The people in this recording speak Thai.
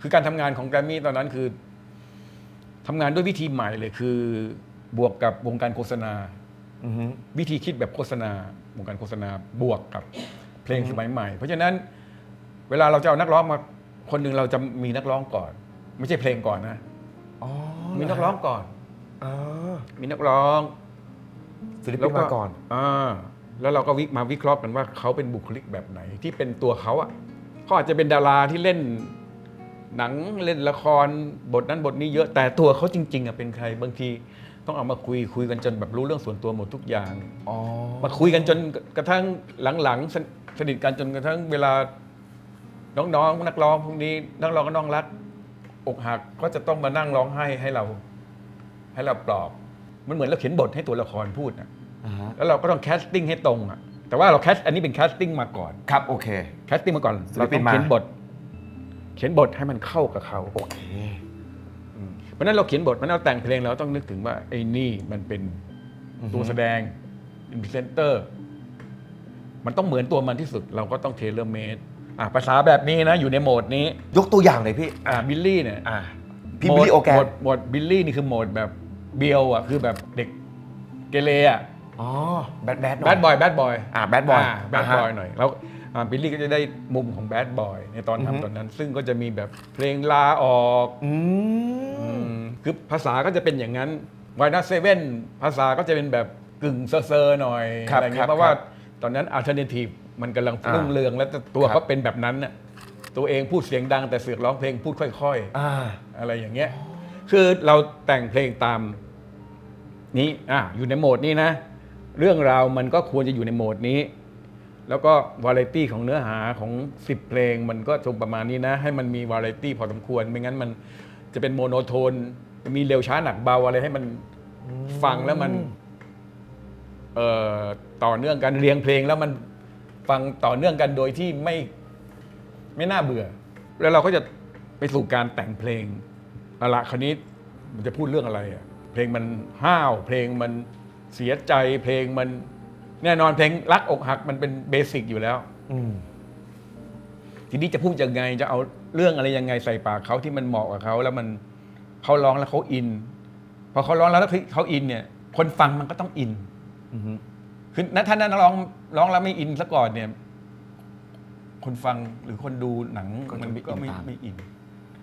คือการทำงานของแกรมมี่ตอนนั้นคือทำงานด้วยวิธีใหม่เลยคือบวกกับวงการโฆษณาอือฮึวิธีคิดแบบโฆษณาวงการโฆษณาบวกกับเพลงสมัยใหม่ เพราะฉะนั้นเวลาเราจะเอานักร้องมาคนหนึ่งเราจะมีนักร้องก่อน ไม่ใช่เพลงก่อนนะอ๋อมีนักร้องก่อนอ่ามีนักร้องศิลปินมาก่อนอ่าแล้วเราก็วิมาวิเคราะห์กันว่าเขาเป็นบุคลิกแบบไหน ที่เป็นตัวเขาอะเขาอาจจะเป็นดาราที่เล่น หนังเล่นละครบทนั้นบทนี้เยอะแต่ตัวเขาจริง ๆอะเป็นใครบางทีต้องเอามาคุยคุยกันจนแบบรู้เรื่องส่วนตัวหมดทุกอย่าง อ๋อ มาคุยกันจนกระทั่งหลังๆสนสนิทกันจนกระทั่งเวลาน้องๆนักร้องพวกนี้นักร้องก็น้องรัก อกหักก็จะต้องมานั่งร้องไห้ให้เรา ให้เราปลอบ มันเหมือนเราเขียนบทให้ตัวละครพูดนะอ่าฮะแล้วเราก็ต้องแคสติ้งให้ตรงอะแต่ว่าเราแคสอันนี้เป็นแคสติ้งมาก่อน ครับ โอเค แคสติ้งมาก่อน ศิลเราปิต้นองมา เขียนบท เขียนบทให้มันเข้ากับเขาโอเคเพราะฉะนั้นเราเขียนบทมันเราแต่งเพลงเราต้องนึกถึงว่าไอ้นี่มันเป็นอือฮึตัวแสดงอินพรีเซนเตอร์ มันต้องเหมือนตัวมันที่สุด เราก็ต้องเทเลเมดอะภาษาแบบนี้นะ อยู่ในโหมดนี้ ยกตัวอย่างเลยพี่อะบิลลี่เนี่ยอ่าพี่บิลลี่โอแกโหมนดโหมดบิลลี่นี่คือโหมดแบบเบียวอะคือแบบเด็กเกเรอะอ๋อแบดแบดแบดบอยแบดบอยอ่าแบดบอยแบดบอยหน่อยแล้ว บิลลี่ก็จะได้มุมของแบดบอยในตอนอือฮึทำตอนนั้น ซึ่งก็จะมีแบบเพลงลาออกอืมคือภาษาก็จะเป็นอย่างนั้นวายนัสเซเว่นภาษาก็จะเป็นแบบกึ่งเซอร์ๆหน่อยครับอะไรเงี้ครัยบเพราะว่าครับตอนนั้นอัลเทอร์เนทีฟมันกำลังอ่ารุ่งเรือง แล้วตัวครับเขาเป็นแบบนั้นน่ะตัวเองพูดเสียงดังแต่เสือกร้องเพลงพูดค่อยอ่าๆอะไรอย่างเงี้ยคือเราแต่งเพลงตามนี้อะอยู่ในโหมดนี้นะ เรื่องราวมันก็ควรจะอยู่ในโหมดนี้ แล้วก็วาไรตี้ของเนื้อหาของ 10 เพลง มันก็ทรงประมาณนี้นะ ให้มันมีวาไรตี้พอสมควร ไม่งั้นมันจะเป็นโมโนโทน มีเร็วช้าหนักเบาอะไรให้มันฟังแล้วมันเอ่อต่อเนื่องกันเรียงเพลงแล้วมันฟังต่อเนื่องกันโดยที่ไม่ไม่น่าเบื่อ แล้วเราก็จะไปสู่การแต่งเพลงอาละคราวนี้มันจะพูดเรื่องอะไรอะเพลงมันห้าว เพลงมันเสียใจเพลงมัน แน่นอนเพลงรักอกหักมันเป็นเบสิกอยู่แล้ว อืม ทีนี้จะพูดยังไงจะเอาเรื่องอะไรยังไงใส่ปากเขาที่มันเหมาะกับเขาแล้วมันเขาร้องแล้วเขาอิน พอเขาร้องแล้วเขาอินเนี่ย คนฟังมันก็ต้องอินอือฮึคือนัถ้านักร้องร้องแล้วไม่อินซะก่อนเนี่ย คนฟังหรือคนดูหนังมันก็ไม่ไม่อิน